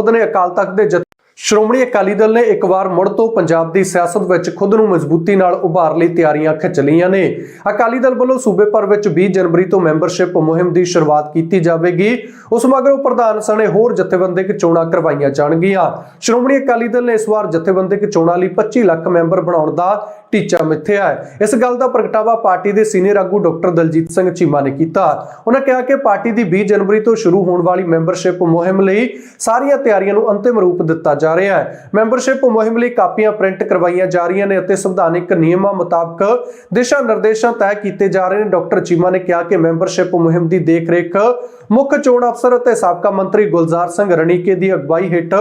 ਵਫਦ ਨੇ ਅਕਾਲ ਤਖਤ ਦੇ ਸ਼੍ਰੋਮਣੀ ਅਕਾਲੀ ਦਲ ਨੇ ਇੱਕ ਵਾਰ ਮੁੜ ਤੋਂ ਪੰਜਾਬ ਦੀ ਸਿਆਸਤ ਵਿੱਚ ਖੁਦ ਨੂੰ ਮਜ਼ਬੂਤੀ ਨਾਲ ਉਭਾਰ ਲਈ ਤਿਆਰੀਆਂ ਖਿੱਚ ਲਈਆਂ ਨੇ। ਅਕਾਲੀ ਦਲ ਵੱਲੋਂ ਸੂਬੇ ਭਰ ਵਿੱਚ 20 ਜਨਵਰੀ ਤੋਂ ਮੈਂਬਰਸ਼ਿਪ ਮੁਹਿੰਮ ਦੀ ਸ਼ੁਰੂਆਤ ਕੀਤੀ ਜਾਵੇਗੀ। ਉਸ ਮਗਰੋਂ ਪ੍ਰਧਾਨ ਸਣੇ ਹੋਰ ਜਥੇਬੰਦਕ ਚੋਣਾਂ ਕਰਵਾਈਆਂ ਜਾਣਗੀਆਂ। ਸ਼੍ਰੋਮਣੀ ਅਕਾਲੀ ਦਲ ਨੇ ਇਸ ਵਾਰ ਜਥੇਬੰਦਕ ਚੋਣਾਂ ਲਈ 25 ਲੱਖ ਮੈਂਬਰ ਬਣਾਉਣ ਦਾ ਟੀਚਾ ਮਿੱਥਿਆ ਹੈ ਇਸ ਗੱਲ ਦਾ ਪ੍ਰਗਟਾਵਾ ਪਾਰਟੀ ਦੇ ਸੀਨੀਅਰ ਆਗੂ ਡਾਕਟਰ ਦਲਜੀਤ ਸਿੰਘ ਚੀਮਾ ਨੇ ਕੀਤਾ। ਉਹਨਾਂ ਕਿਹਾ ਕਿ ਪਾਰਟੀ ਦੀ 20 ਜਨਵਰੀ ਤੋਂ ਸ਼ੁਰੂ ਹੋਣ ਵਾਲੀ ਮੈਂਬਰਸ਼ਿਪ ਮੁਹਿੰਮ ਲਈ ਸਾਰੀਆਂ ਤਿਆਰੀਆਂ ਨੂੰ ਅੰਤਿਮ ਰੂਪ ਦਿੱਤਾ ਜਾ ਰਿਹਾ ਹੈ। ਮੈਂਬਰਸ਼ਿਪ ਮੁਹਿੰਮ ਲਈ ਕਾਪੀਆਂ ਪ੍ਰਿੰਟ ਕਰਵਾਈਆਂ ਜਾ ਰਹੀਆਂ ਨੇ ਅਤੇ ਸੰਵਿਧਾਨਿਕ ਨਿਯਮਾਂ ਮੁਤਾਬਕ ਦਿਸ਼ਾ ਨਿਰਦੇਸ਼ਾਂ ਤੈਅ ਕੀਤੇ ਜਾ ਰਹੇ ਨੇ। ਡਾਕਟਰ ਚੀਮਾ ਨੇ ਕਿਹਾ ਕਿ ਮੈਂਬਰਸ਼ਿਪ ਮੁਹਿੰਮ ਦੀ ਦੇਖਰੇਖ ਮੁੱਖ ਚੋਣ ਅਫਸਰ ਅਤੇ ਸਾਬਕਾ ਮੰਤਰੀ ਗੁਲਜ਼ਾਰ ਸਿੰਘ ਰਣੀਕੇ ਦੀ ਅਗਵਾਈ ਹੇਠ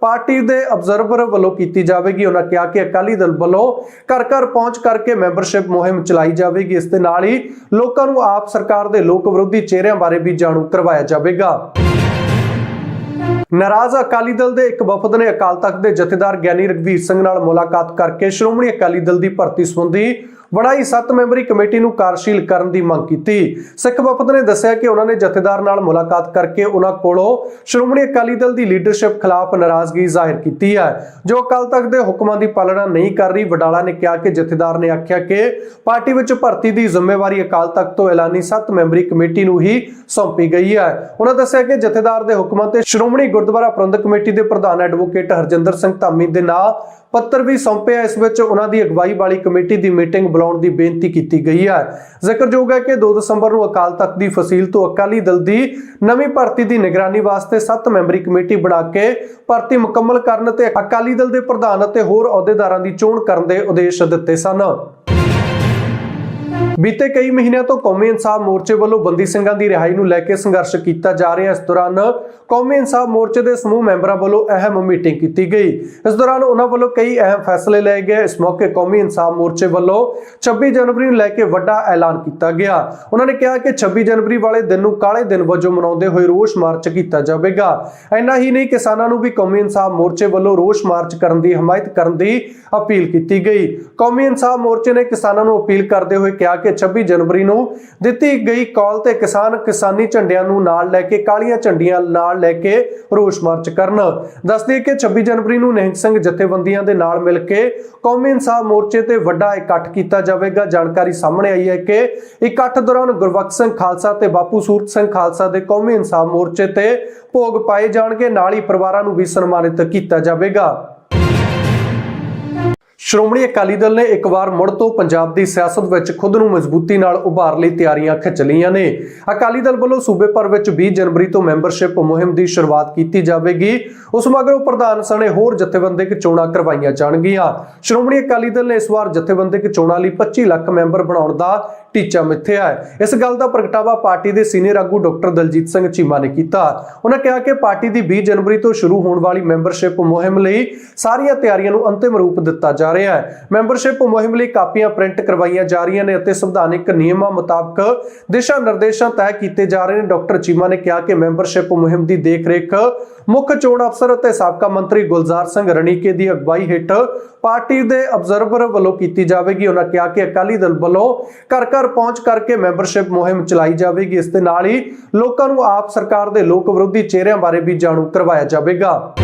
ਪਾਰਟੀ ਦੇ ਅਬਜ਼ਰਵਰ ਵੱਲੋਂ ਕੀਤੀ ਜਾਵੇਗੀ। ਉਹਨਾਂ ਕਿਹਾ ਕਿ ਅਕਾਲੀ ਦਲ ਵੱਲੋਂ ਘਰ ਘਰ ਪਹੁੰਚ ਕਰਕੇ ਮੈਂਬਰਸ਼ਿਪ ਮੁਹਿੰਮ ਚਲਾਈ ਜਾਵੇਗੀ। ਇਸ ਦੇ ਨਾਲ ਹੀ ਲੋਕਾਂ ਨੂੰ ਆਪ ਸਰਕਾਰ ਦੇ ਲੋਕ ਵਿਰੋਧੀ ਚਿਹਰਿਆਂ ਬਾਰੇ ਵੀ ਜਾਣੂ ਕਰਵਾਇਆ ਜਾਵੇਗਾ। ਨਾਰਾਜ਼ ਅਕਾਲੀ ਦਲ ਦੇ ਇੱਕ ਵਫਦ ਨੇ ਅਕਾਲ ਤਖਤ ਦੇ ਜਥੇਦਾਰ ਗਿਆਨੀ ਰਗਵੀਰ ਸਿੰਘ ਨਾਲ ਮੁਲਾਕਾਤ ਕਰਕੇ ਸ਼੍ਰੋਮਣੀ ਅਕਾਲੀ ਦਲ ਦੀ ਭਰਤੀ ਸੰਬੰਧੀ ਬਣਾਈ 7 ਮੈਂਬਰੀ ਕਮੇਟੀ ਨੂੰ ਕਾਰਜਸ਼ੀਲ ਕਰਨ ਦੀ ਮੰਗ ਕੀਤੀ। ਸਿੱਖ ਵਫਦ ਨੇ ਦੱਸਿਆ ਕਿ ਉਹਨਾਂ ਨੇ ਜਥੇਦਾਰ ਨਾਲ ਮੁਲਾਕਾਤ ਕਰਕੇ ਉਹਨਾਂ ਕੋਲੋਂ ਸ਼੍ਰੋਮਣੀ ਅਕਾਲੀ ਦਲ ਦੀ ਲੀਡਰਸ਼ਿਪ ਖਿਲਾਫ ਨਾਰਾਜ਼ਗੀ ਜ਼ਾਹਿਰ ਕੀਤੀ ਹੈ, ਜੋ ਅਕਾਲ ਤਖਤ ਦੇ ਹੁਕਮਾਂ ਦੀ ਪਾਲਣਾ ਨਹੀਂ ਕਰ ਰਹੀ। ਵਡਾਲਾ ਨੇ ਕਿਹਾ ਕਿ ਜਥੇਦਾਰ ਨੇ ਆਖਿਆ ਕਿ ਪਾਰਟੀ ਵਿੱਚ ਭਰਤੀ ਦੀ ਜ਼ਿੰਮੇਵਾਰੀ ਅਕਾਲ ਤਖਤ ਤੋਂ ਐਲਾਨੀ 7 ਮੈਂਬਰੀ ਕਮੇਟੀ ਨੂੰ ਹੀ ਸੌਂਪੀ ਗਈ ਹੈ। ਉਹਨਾਂ ਦੱਸਿਆ ਕਿ ਜਥੇਦਾਰ ਦੇ ਹੁਕਮਾਂ ਤੇ ਸ਼੍ਰੋਮਣੀ ਗੁਰਦੁਆਰਾ ਪ੍ਰਬੰਧਕ ਕਮੇਟੀ ਦੇ ਪ੍ਰਧਾਨ ਐਡਵੋਕੇਟ ਹਰਜਿੰਦਰ ਸਿੰਘ ਧਾਮੀ ਦੇ ਨਾਂ ਪੱਤਰ ਵੀ ਸੌਂਪਿਆ। ਇਸ ਵਿੱਚ ਉਹਨਾਂ ਦੀ ਅਗਵਾਈ ਵਾਲੀ ਕਮੇਟੀ ਦੀ ਮੀਟਿੰਗ ਬੁਲਾਉਣ ਦੀ ਬੇਨਤੀ ਕੀਤੀ ਗਈ ਹੈ। ਜ਼ਿਕਰਯੋਗ ਹੈ ਕਿ 2 ਦਸੰਬਰ ਨੂੰ ਅਕਾਲ ਤਖਤ ਦੀ ਫਸੀਲ ਤੋਂ ਅਕਾਲੀ ਦਲ ਦੀ ਨਵੀਂ ਭਰਤੀ ਦੀ ਨਿਗਰਾਨੀ ਵਾਸਤੇ 7 ਮੈਂਬਰੀ ਕਮੇਟੀ ਬਣਾ ਕੇ ਭਰਤੀ ਮੁਕੰਮਲ ਕਰਨ ਤੇ ਅਕਾਲੀ ਦਲ ਦੇ ਪ੍ਰਧਾਨ ਅਤੇ ਹੋਰ ਅਹੁਦੇਦਾਰਾਂ ਦੀ ਚੋਣ ਕਰਨ ਦੇ ਉਦੇਸ਼ ਦਿੱਤੇ ਸਨ। ਬੀਤੇ ਕਈ ਮਹੀਨਿਆਂ ਤੋਂ ਕੌਮੀ ਇਨਸਾਫ ਮੋਰਚੇ ਵੱਲੋਂ ਬੰਦੀ ਸਿੰਘਾਂ ਦੀ ਰਿਹਾਈ ਨੂੰ ਲੈ ਕੇ ਸੰਘਰਸ਼ ਕੀਤਾ ਜਾ ਰਿਹਾ ਇਸ ਦੌਰਾਨ ਕੌਮੀ ਇਨਸਾਫ ਮੋਰਚੇ ਦੇ ਸਮੂਹ ਮੈਂਬਰਾਂ ਵੱਲੋਂ ਅਹਿਮ ਮੀਟਿੰਗ ਕੀਤੀ ਗਈ। ਇਸ ਦੌਰਾਨ ਉਹਨਾਂ ਵੱਲੋਂ ਕਈ ਅਹਿਮ ਫੈਸਲੇ ਲਏ ਗਏ। ਇਸ ਮੌਕੇ ਕੌਮੀ ਇਨਸਾਫ ਮੋਰਚੇ ਵੱਲੋਂ 26 ਜਨਵਰੀ ਨੂੰ ਲੈ ਕੇ ਵੱਡਾ ਐਲਾਨ ਕੀਤਾ ਗਿਆ। ਉਹਨਾਂ ਨੇ ਕਿਹਾ ਕਿ 26 ਜਨਵਰੀ ਵਾਲੇ ਦਿਨ ਨੂੰ ਕਾਲੇ ਦਿਨ ਵਜੋਂ ਮਨਾਉਂਦੇ ਹੋਏ ਰੋਸ ਮਾਰਚ ਕੀਤਾ ਜਾਵੇਗਾ। ਇੰਨਾ ਹੀ ਨਹੀਂ, ਕਿਸਾਨਾਂ ਨੂੰ ਵੀ ਕੌਮੀ ਇਨਸਾਫ ਮੋਰਚੇ ਵੱਲੋਂ ਰੋਸ ਮਾਰਚ ਕਰਨ ਦੀ ਹਮਾਇਤ ਕਰਨ ਦੀ ਅਪੀਲ ਕੀਤੀ ਗਈ। ਕੌਮੀ ਇਨਸਾਫ ਮੋਰਚੇ ਨੇ ਕਿਸਾਨਾਂ ਨੂੰ ਅਪੀਲ ਕਰਦੇ ਹੋਏ ਕਿਹਾ ਕਿ 26 ਜਨਵਰੀ ਨੂੰ ਦਿੱਤੀ ਗਈ ਕਾਲ ਤੇ ਕਿਸਾਨ ਕਿਸਾਨੀ ਝੰਡਿਆਂ ਨੂੰ ਨਾਲ ਲੈ ਕੇ ਕਾਲੀਆਂ ਝੰਡੀਆਂ ਨਾਲ ਲੈ ਕੇ ਰੋਸ ਮਾਰਚ ਕਰਨ। ਦੱਸਦੇ ਕਿ 26 ਜਨਵਰੀ ਨੂੰ ਨਿਹੰਗ ਸਿੰਘ ਜਥੇਬੰਦੀਆਂ ਦੇ ਨਾਲ ਮਿਲ ਕੇ ਕੌਮੀ ਇਨਸਾਫ ਮੋਰਚੇ ਤੇ ਵੱਡਾ ਇਕੱਠ ਕੀਤਾ ਜਾਵੇਗਾ। ਜਾਣਕਾਰੀ ਸਾਹਮਣੇ ਆਈ ਹੈ ਕਿ ਇਕੱਠ ਦੌਰਾਨ ਗੁਰਬਖਸ਼ ਸਿੰਘ ਖਾਲਸਾ ਤੇ ਬਾਪੂ ਸੂਰਤ ਸਿੰਘ ਖਾਲਸਾ ਦੇ ਕੌਮੀ ਇਨਸਾਫ ਮੋਰਚੇ ਤੇ ਭੋਗ ਪਾਏ ਜਾਣਗੇ। ਨਾਲ ਹੀ ਪਰਿਵਾਰਾਂ ਨੂੰ ਵੀ ਸਨਮਾਨਿਤ ਕੀਤਾ ਜਾਵੇਗਾ। ਸ਼੍ਰੋਮਣੀ ਅਕਾਲੀ ਦਲ ਨੇ ਇੱਕ ਵਾਰ ਮੁੜ ਤੋਂ ਪੰਜਾਬ ਦੀ ਸਿਆਸਤ ਵਿੱਚ ਖੁਦ ਨੂੰ ਮਜ਼ਬੂਤੀ ਨਾਲ ਉਭਾਰ ਲਈ ਤਿਆਰੀਆਂ ਖਿੱਚ ਲਈਆਂ ਨੇ। ਅਕਾਲੀ ਦਲ ਵੱਲੋਂ ਸੂਬੇ ਭਰ ਵਿੱਚ 20 ਜਨਵਰੀ ਤੋਂ ਮੈਂਬਰਸ਼ਿਪ ਮੁਹਿੰਮ ਦੀ ਸ਼ੁਰੂਆਤ ਕੀਤੀ ਜਾਵੇਗੀ। ਉਸ ਮਗਰੋਂ ਪ੍ਰਧਾਨ ਸਣੇ ਹੋਰ ਜਥੇਬੰਦਕ ਚੋਣਾਂ ਕਰਵਾਈਆਂ ਜਾਣਗੀਆਂ। ਸ਼੍ਰੋਮਣੀ ਅਕਾਲੀ ਦਲ ਨੇ ਇਸ ਵਾਰ ਜਥੇਬੰਦਕ ਚੋਣਾਂ ਲਈ 25 ਲੱਖ ਮੈਂਬਰ ਬਣਾਉਣ ਦਾ ਟੀਚਾ ਮਿੱਥਿਆ ਹੈ ਇਸ ਗੱਲ ਦਾ ਪ੍ਰਗਟਾਵਾ ਪਾਰਟੀ ਦੇ ਸੀਨੀਅਰ ਆਗੂ ਡਾਕਟਰ ਦਲਜੀਤ ਸਿੰਘ ਚੀਮਾ ਨੇ ਕੀਤਾ। ਉਹਨਾਂ ਕਿਹਾ ਕਿ ਪਾਰਟੀ ਦੀ 20 ਜਨਵਰੀ ਤੋਂ ਸ਼ੁਰੂ ਹੋਣ ਵਾਲੀ ਮੈਂਬਰਸ਼ਿਪ ਮੁਹਿੰਮ ਲਈ ਸਾਰੀਆਂ ਤਿਆਰੀਆਂ ਨੂੰ ਅੰਤਿਮ ਰੂਪ ਦਿੱਤਾ ਜਾ ਰਿਹਾ ਹੈ। ਮੈਂਬਰਸ਼ਿਪ ਮੁਹਿੰਮ ਲਈ ਕਾਪੀਆਂ ਪ੍ਰਿੰਟ ਕਰਵਾਈਆਂ ਜਾ ਰਹੀਆਂ ਨੇ ਅਤੇ ਸੰਵਿਧਾਨਿਕ ਨਿਯਮਾਂ ਮੁਤਾਬਕ ਦਿਸ਼ਾ ਨਿਰਦੇਸ਼ਾਂ ਤੈਅ ਕੀਤੇ ਜਾ ਰਹੇ ਨੇ। ਡਾਕਟਰ ਚੀਮਾ ਨੇ ਕਿਹਾ ਕਿ ਮੈਂਬਰਸ਼ਿਪ ਮੁਹਿੰਮ ਦੀ ਦੇਖਰੇਖ ਮੁੱਖ ਚੋਣ ਅਫਸਰ ਅਤੇ ਸਾਬਕਾ ਮੰਤਰੀ ਗੁਲਜ਼ਾਰ ਸਿੰਘ ਰਣੀਕੇ ਦੀ ਅਗਵਾਈ ਹੇਠ ਪਾਰਟੀ ਦੇ ਅਬਜ਼ਰਵਰ ਵੱਲੋਂ ਕੀਤੀ ਜਾਵੇਗੀ। ਉਹਨਾਂ ਕਿਹਾ ਕਿ ਅਕਾਲੀ ਦਲ ਵੱਲੋਂ ਘਰ ਘਰ ਪਹੁੰਚ ਕਰਕੇ ਮੈਂਬਰਸ਼ਿਪ ਮੁਹਿੰਮ ਚਲਾਈ ਜਾਵੇਗੀ। ਇਸ ਦੇ ਨਾਲ ਹੀ ਲੋਕਾਂ ਨੂੰ ਆਪ ਸਰਕਾਰ ਦੇ ਲੋਕ ਵਿਰੋਧੀ ਚਿਹਰਿਆਂ ਬਾਰੇ ਵੀ ਜਾਣੂ ਕਰਵਾਇਆ ਜਾਵੇਗਾ।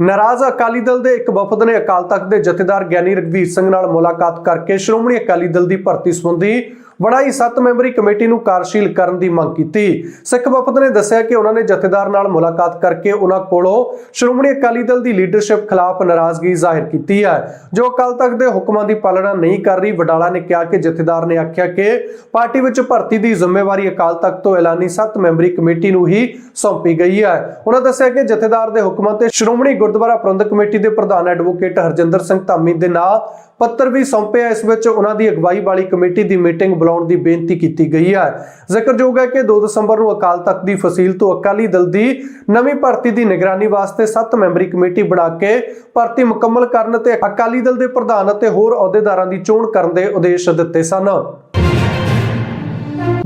ਨਾਰਾਜ਼ ਅਕਾਲੀ ਦਲ ਦੇ ਇੱਕ ਵਫਦ ਨੇ ਅਕਾਲ ਤਖਤ ਦੇ ਜਥੇਦਾਰ ਗਿਆਨੀ ਰਗਵੀਰ ਸਿੰਘ ਨਾਲ ਮੁਲਾਕਾਤ ਕਰਕੇ ਸ਼੍ਰੋਮਣੀ ਅਕਾਲੀ ਦਲ ਦੀ ਭਰਤੀ ਸੰਬੰਧੀ ਬਣਾਈ 7 ਮੈਂਬਰੀ ਕਮੇਟੀ ਨੂੰ ਕਾਰਜਸ਼ੀਲ ਕਰਨ ਦੀ ਮੰਗ ਕੀਤੀ। ਸਿੱਖ ਵਫਦ ਨੇ ਦੱਸਿਆ ਕਿ ਉਹਨਾਂ ਨੇ ਜਥੇਦਾਰ ਨਾਲ ਮੁਲਾਕਾਤ ਕਰਕੇ ਉਹਨਾਂ ਕੋਲੋਂ ਸ਼੍ਰੋਮਣੀ ਅਕਾਲੀ ਦਲ ਦੀ ਲੀਡਰਸ਼ਿਪ ਖਿਲਾਫ ਨਾਰਾਜ਼ਗੀ ਜ਼ਾਹਿਰ ਕੀਤੀ ਹੈ, ਜੋ ਅਕਾਲ ਤਖਤ ਦੇ ਹੁਕਮਾਂ ਦੀ ਪਾਲਣਾ ਨਹੀਂ ਕਰ ਰਹੀ। ਵਡਾਲਾ ਨੇ ਕਿਹਾ ਕਿ ਜਥੇਦਾਰ ਨੇ ਆਖਿਆ ਕਿ ਪਾਰਟੀ ਵਿੱਚ ਭਰਤੀ ਦੀ ਜ਼ਿੰਮੇਵਾਰੀ ਅਕਾਲ ਤਖਤ ਤੋਂ ਐਲਾਨੀ 7 ਮੈਂਬਰੀ ਕਮੇਟੀ ਨੂੰ ਹੀ ਸੌਂਪੀ ਗਈ ਹੈ। ਉਹਨਾਂ ਦੱਸਿਆ ਕਿ ਜਥੇਦਾਰ ਦੇ ਹੁਕਮਾਂ ਤੇ ਸ਼੍ਰੋਮਣੀ ਗੁਰਦੁਆਰਾ ਪ੍ਰਬੰਧਕ ਕਮੇਟੀ ਦੇ ਪ੍ਰਧਾਨ ਐਡਵੋਕੇਟ ਹਰਜਿੰਦਰ ਸਿੰਘ ਧਾਮੀ ਦੇ ਨਾਂ ਪੱਤਰ ਵੀ ਸੌਂਪਿਆ। ਇਸ ਵਿੱਚ ਉਹਨਾਂ ਦੀ ਅਗਵਾਈ ਵਾਲੀ ਕਮੇਟੀ ਦੀ ਮੀਟਿੰਗ ਬੁਲਾਉਣ ਦੀ ਬੇਨਤੀ ਕੀਤੀ ਗਈ ਹੈ। ਜ਼ਿਕਰਯੋਗ ਹੈ ਕਿ 2 ਦਸੰਬਰ ਨੂੰ ਅਕਾਲ ਤਖਤ ਦੀ ਫਸੀਲ ਤੋਂ ਅਕਾਲੀ ਦਲ ਦੀ ਨਵੀਂ ਭਰਤੀ ਦੀ ਨਿਗਰਾਨੀ ਵਾਸਤੇ 7 ਮੈਂਬਰੀ ਕਮੇਟੀ ਬਣਾ ਕੇ ਭਰਤੀ ਮੁਕੰਮਲ ਕਰਨ ਤੇ ਅਕਾਲੀ ਦਲ ਦੇ ਪ੍ਰਧਾਨ ਅਤੇ ਹੋਰ ਅਹੁਦੇਦਾਰਾਂ ਦੀ ਚੋਣ ਕਰਨ ਦੇ ਉਦੇਸ਼ ਦਿੱਤੇ ਸਨ।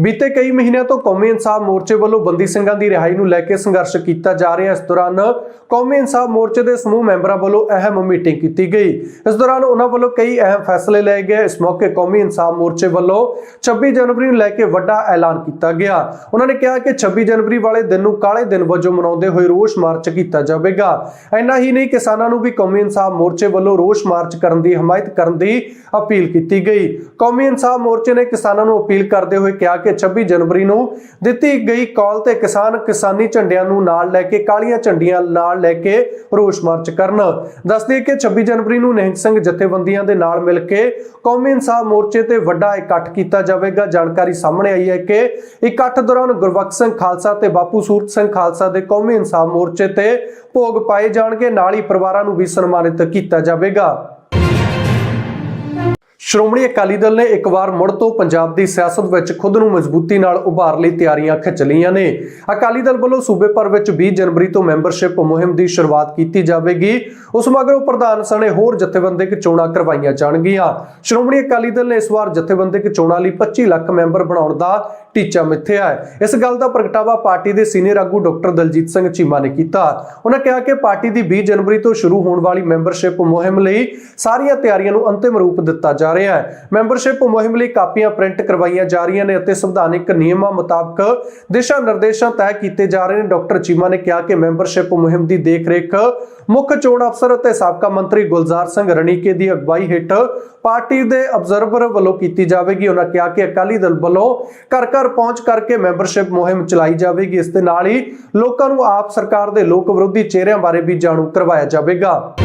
ਬੀਤੇ ਕਈ ਮਹੀਨਿਆਂ ਤੋਂ ਕੌਮੀ ਇਨਸਾਫ ਮੋਰਚੇ ਵੱਲੋਂ ਬੰਦੀ ਸਿੰਘਾਂ ਦੀ ਰਿਹਾਈ ਨੂੰ ਲੈ ਕੇ ਸੰਘਰਸ਼ ਕੀਤਾ ਜਾ ਰਿਹਾ ਇਸ ਦੌਰਾਨ ਕੌਮੀ ਇਨਸਾਫ ਮੋਰਚੇ ਦੇ ਸਮੂਹ ਮੈਂਬਰਾਂ ਵੱਲੋਂ ਅਹਿਮ ਮੀਟਿੰਗ ਕੀਤੀ ਗਈ। ਇਸ ਦੌਰਾਨ ਉਹਨਾਂ ਵੱਲੋਂ ਕਈ ਅਹਿਮ ਫੈਸਲੇ ਲਏ ਗਏ। ਇਸ ਮੌਕੇ ਕੌਮੀ ਇਨਸਾਫ ਮੋਰਚੇ ਵੱਲੋਂ 26 ਜਨਵਰੀ ਨੂੰ ਲੈ ਕੇ ਵੱਡਾ ਐਲਾਨ ਕੀਤਾ ਗਿਆ। ਉਹਨਾਂ ਨੇ ਕਿਹਾ ਕਿ 26 ਜਨਵਰੀ ਵਾਲੇ ਦਿਨ ਨੂੰ ਕਾਲੇ ਦਿਨ ਵਜੋਂ ਮਨਾਉਂਦੇ ਹੋਏ ਰੋਸ ਮਾਰਚ ਕੀਤਾ ਜਾਵੇਗਾ। ਇੰਨਾ ਹੀ ਨਹੀਂ, ਕਿਸਾਨਾਂ ਨੂੰ ਵੀ ਕੌਮੀ ਇਨਸਾਫ ਮੋਰਚੇ ਵੱਲੋਂ ਰੋਸ ਮਾਰਚ ਕਰਨ ਦੀ ਹਮਾਇਤ ਕਰਨ ਦੀ ਅਪੀਲ ਕੀਤੀ ਗਈ। ਕੌਮੀ ਇਨਸਾਫ ਮੋਰਚੇ ਨੇ ਕਿਸਾਨਾਂ ਨੂੰ ਅਪੀਲ ਕਰਦੇ ਹੋਏ ਕਿਹਾ ਕਿ 26 ਜਨਵਰੀ ਨੂੰ ਦਿੱਤੀ ਗਈ ਕਾਲ ਤੇ ਕਿਸਾਨ ਕਿਸਾਨੀ ਝੰਡਿਆਂ ਨੂੰ ਨਾਲ ਲੈ ਕੇ ਕਾਲੀਆਂ ਝੰਡੀਆਂ ਨਾਲ ਲੈ ਕੇ ਰੋਸ ਮਾਰਚ ਕਰਨ। ਦੱਸਦੇ ਕਿ 26 ਜਨਵਰੀ ਨੂੰ ਨਿਹੰਗ ਸਿੰਘ ਜਥੇਬੰਦੀਆਂ ਦੇ ਨਾਲ ਮਿਲ ਕੇ ਕੌਮੀ ਇਨਸਾਫ ਮੋਰਚੇ ਤੇ ਵੱਡਾ ਇਕੱਠ ਕੀਤਾ ਜਾਵੇਗਾ। ਜਾਣਕਾਰੀ ਸਾਹਮਣੇ ਆਈ ਹੈ ਕਿ ਇਕੱਠ ਦੌਰਾਨ ਗੁਰਬਖਸ਼ ਸਿੰਘ ਖਾਲਸਾ ਤੇ ਬਾਪੂ ਸੂਰਤ ਸਿੰਘ ਖਾਲਸਾ ਦੇ ਕੌਮੀ ਇਨਸਾਫ ਮੋਰਚੇ ਤੇ ਭੋਗ ਪਾਏ ਜਾਣਗੇ। ਨਾਲ ਹੀ ਪਰਿਵਾਰਾਂ ਨੂੰ ਵੀ ਸਨਮਾਨਿਤ ਕੀਤਾ ਜਾਵੇਗਾ। ਸ਼੍ਰੋਮਣੀ ਅਕਾਲੀ ਦਲ ਨੇ ਇੱਕ ਵਾਰ ਮੁੜ ਤੋਂ ਪੰਜਾਬ ਦੀ ਸਿਆਸਤ ਵਿੱਚ ਖੁਦ ਨੂੰ ਮਜ਼ਬੂਤੀ ਨਾਲ ਉਭਾਰ ਲਈ ਤਿਆਰੀਆਂ ਖਿੱਚ ਲਈਆਂ ਨੇ। ਅਕਾਲੀ ਦਲ ਵੱਲੋਂ ਸੂਬੇ ਭਰ ਵਿੱਚ 20 ਜਨਵਰੀ ਤੋਂ ਮੈਂਬਰਸ਼ਿਪ ਮੁਹਿੰਮ ਦੀ ਸ਼ੁਰੂਆਤ ਕੀਤੀ ਜਾਵੇਗੀ। ਉਸ ਮਗਰੋਂ ਪ੍ਰਧਾਨ ਸਣੇ ਹੋਰ ਜਥੇਬੰਦਕ ਚੋਣਾਂ ਕਰਵਾਈਆਂ ਜਾਣਗੀਆਂ। ਸ਼੍ਰੋਮਣੀ ਅਕਾਲੀ ਦਲ ਨੇ ਇਸ ਵਾਰ ਜਥੇਬੰਦਕ ਚੋਣਾਂ ਲਈ 25 ਲੱਖ ਮੈਂਬਰ ਬਣਾਉਣ ਦਾ ਟੀਚਾ ਮਿੱਥਿਆ ਹੈ। ਇਸ ਗੱਲ ਦਾ ਪ੍ਰਗਟਾਵਾ ਪਾਰਟੀ ਦੇ ਸੀਨੀਅਰ ਆਗੂ ਡਾਕਟਰ ਦਲਜੀਤ ਸਿੰਘ ਚੀਮਾ ਨੇ ਕੀਤਾ। ਉਹਨਾਂ ਕਿਹਾ ਕਿ ਪਾਰਟੀ ਦੀ 20 ਜਨਵਰੀ ਤੋਂ ਸ਼ੁਰੂ ਹੋਣ ਵਾਲੀ ਮੈਂਬਰਸ਼ਿਪ ਮੁਹਿੰਮ ਲਈ ਸਾਰੀਆਂ ਤਿਆਰੀਆਂ ਨੂੰ ਅੰਤਿਮ ਰੂਪ ਦਿੱਤਾ ਜਾ ਰਿਹਾ ਹੈ। ਮੈਂਬਰਸ਼ਿਪ ਮੁਹਿੰਮ ਲਈ ਕਾਪੀਆਂ ਪ੍ਰਿੰਟ ਕਰਵਾਈਆਂ ਜਾ ਰਹੀਆਂ ਨੇ ਅਤੇ ਸੰਵਿਧਾਨਿਕ ਨਿਯਮਾਂ ਮੁਤਾਬਕ ਦਿਸ਼ਾ ਨਿਰਦੇਸ਼ਾਂ ਤੈਅ ਕੀਤੇ ਜਾ ਰਹੇ ਨੇ। ਡਾਕਟਰ ਚੀਮਾ ਨੇ ਕਿਹਾ ਕਿ ਮੈਂਬਰਸ਼ਿਪ ਮੁਹਿੰਮ ਦੀ ਦੇਖਰੇਖ ਮੁੱਖ ਚੋਣ ਅਫਸਰ ਅਤੇ ਸਾਬਕਾ ਮੰਤਰੀ ਗੁਲਜ਼ਾਰ ਸਿੰਘ ਰਣੀਕੇ ਦੀ ਅਗਵਾਈ ਹੇਠ ਪਾਰਟੀ ਦੇ ਅਬਜ਼ਰਵਰ ਵੱਲੋਂ ਕੀਤੀ ਜਾਵੇਗੀ। ਉਹਨਾਂ ਕਿਹਾ ਕਿ ਅਕਾਲੀ ਦਲ ਵੱਲੋਂ ਘਰ ਘਰ ਪਹੁੰਚ ਕਰਕੇ ਮੈਂਬਰਸ਼ਿਪ ਮੁਹਿੰਮ ਚਲਾਈ ਜਾਵੇਗੀ। ਇਸ ਦੇ ਨਾਲ ਹੀ ਲੋਕਾਂ ਨੂੰ ਆਪ ਸਰਕਾਰ ਦੇ ਲੋਕ ਵਿਰੋਧੀ ਚਿਹਰਿਆਂ ਬਾਰੇ ਵੀ ਜਾਣੂ ਕਰਵਾਇਆ ਜਾਵੇਗਾ।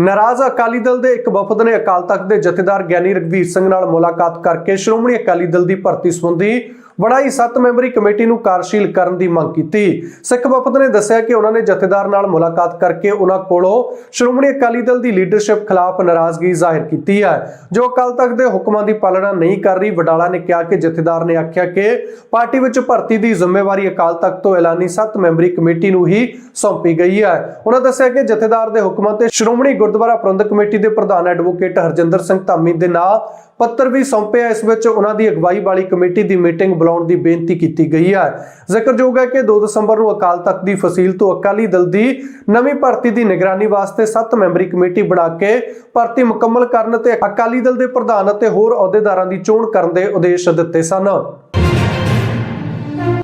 ਨਾਰਾਜ਼ ਅਕਾਲੀ ਦਲ ਦੇ ਇੱਕ ਵਫਦ ਨੇ ਅਕਾਲ ਤਖਤ ਦੇ ਜਥੇਦਾਰ ਗਿਆਨੀ ਰਗਵੀਰ ਸਿੰਘ ਨਾਲ ਮੁਲਾਕਾਤ ਕਰਕੇ ਸ਼੍ਰੋਮਣੀ ਅਕਾਲੀ ਦਲ ਦੀ ਭਰਤੀ ਸੰਬੰਧੀ ਬਣਾਈ 7 ਮੈਂਬਰੀ ਕਮੇਟੀ ਨੂੰ ਕਾਰਜਸ਼ੀਲ ਕਰਨ ਦੀ ਮੰਗ ਕੀਤੀ। ਸਿੱਖ ਵਫਦ ਨੇ ਦੱਸਿਆ ਕਿ ਉਹਨਾਂ ਨੇ ਜਥੇਦਾਰ ਨਾਲ ਮੁਲਾਕਾਤ ਕਰਕੇ ਉਹਨਾਂ ਕੋਲੋਂ ਸ਼੍ਰੋਮਣੀ ਅਕਾਲੀ ਦਲ ਦੀ ਲੀਡਰਸ਼ਿਪ ਖਿਲਾਫ ਨਾਰਾਜ਼ਗੀ ਜ਼ਾਹਿਰ ਕੀਤੀ ਹੈ, ਜੋ ਅਕਾਲ ਤਖਤ ਦੇ ਹੁਕਮਾਂ ਦੀ ਪਾਲਣਾ ਨਹੀਂ ਕਰ ਰਹੀ। ਵਡਾਲਾ ਨੇ ਕਿਹਾ ਕਿ ਜਥੇਦਾਰ ਨੇ ਆਖਿਆ ਕਿ ਪਾਰਟੀ ਵਿੱਚ ਭਰਤੀ ਦੀ ਜ਼ਿੰਮੇਵਾਰੀ ਅਕਾਲ ਤਖਤ ਤੋਂ ਐਲਾਨੀ 7 ਮੈਂਬਰੀ ਕਮੇਟੀ ਨੂੰ ਹੀ ਸੌਂਪੀ ਗਈ ਹੈ। ਉਹਨਾਂ ਦੱਸਿਆ ਕਿ ਜਥੇਦਾਰ ਦੇ ਹੁਕਮਾਂ ਤੇ ਸ਼੍ਰੋਮਣੀ ਗੁਰਦੁਆਰਾ ਪ੍ਰਬੰਧਕ ਕਮੇਟੀ ਦੇ ਪ੍ਰਧਾਨ ਐਡਵੋਕੇਟ ਹਰਜਿੰਦਰ ਸਿੰਘ ਧਾਮੀ ਦੇ ਨਾਂ ਪੱਤਰ ਵੀ ਸੌਂਪਿਆ। ਇਸ ਵਿੱਚ ਉਹਨਾਂ ਦੀ ਅਗਵਾਈ ਵਾਲੀ ਕਮੇਟੀ ਦੀ ਮੀਟਿੰਗ ਬੁਲਾਉਣ ਦੀ ਬੇਨਤੀ ਕੀਤੀ ਗਈ ਹੈ। ਜ਼ਿਕਰਯੋਗ ਹੈ ਕਿ 2 ਦਸੰਬਰ ਨੂੰ ਅਕਾਲ ਤਖਤ ਦੀ ਫਸੀਲ ਤੋਂ ਅਕਾਲੀ ਦਲ ਦੀ ਨਵੀਂ ਭਰਤੀ ਦੀ ਨਿਗਰਾਨੀ ਵਾਸਤੇ 7 ਮੈਂਬਰੀ ਕਮੇਟੀ ਬਣਾ ਕੇ ਭਰਤੀ ਮੁਕੰਮਲ ਕਰਨ ਤੇ ਅਕਾਲੀ ਦਲ ਦੇ ਪ੍ਰਧਾਨ ਅਤੇ ਹੋਰ ਅਹੁਦੇਦਾਰਾਂ ਦੀ ਚੋਣ ਕਰਨ ਦੇ ਉਦੇਸ਼ ਦਿੱਤੇ ਸਨ।